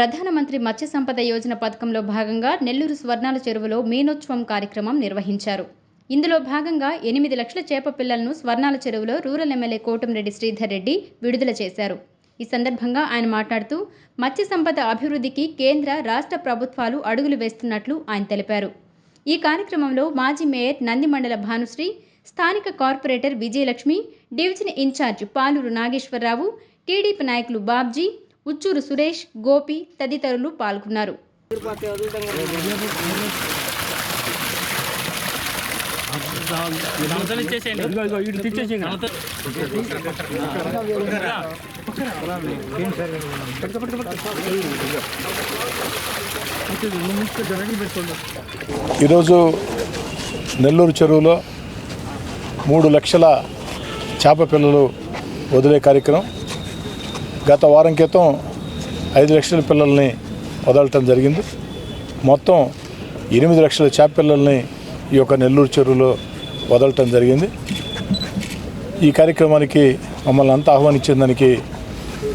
ప్రధానమంత్రి మత్స్య సంపద యోజన పథకంలో భాగంగా నెల్లూరు స్వర్ణాల చెరువులో మీనోత్సవం కార్యక్రమం నిర్వహించారు. ఇందులో భాగంగా ఎనిమిది లక్షల చేప పిల్లలను స్వర్ణాల చెరువులో రూరల్ ఎమ్మెల్యే కోటంరెడ్డి శ్రీధర్ రెడ్డి విడుదల చేశారు. ఈ సందర్భంగా ఆయన మాట్లాడుతూ మత్స్య సంపద అభివృద్ధికి కేంద్ర రాష్ట్ర ప్రభుత్వాలు అడుగులు వేస్తున్నట్లు ఆయన తెలిపారు. ఈ కార్యక్రమంలో మాజీ మేయర్ నందిమండల భానుశ్రీ స్థానిక corporator Vijayalakshmi division incharge Paluru Nageswara Rao TDP నాయకులు బాబ్జీ ఉచ్చూరు సురేష్ గోపి తదితరులు పాల్గొన్నారు. ఈరోజు నెల్లూరు చెరువులో మూడు లక్షల చేప పిల్లలు వదిలే కార్యక్రమం. గత వారం క్రితం ఐదు లక్షల పిల్లల్ని వదలటం జరిగింది. మొత్తం ఎనిమిది లక్షల చేప పిల్లల్ని ఈ యొక్క నెల్లూరు చెరువులో వదలటం జరిగింది. ఈ కార్యక్రమానికి మమ్మల్ని అంతా ఆహ్వానించిన దానికి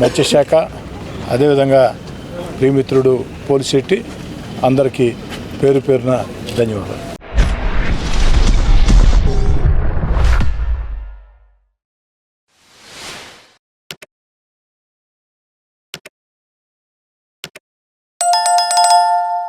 మత్స్యశాఖ అదేవిధంగా ప్రియమిత్రుడు పోలిశెట్టి అందరికీ పేరు పేరున ధన్యవాదాలు.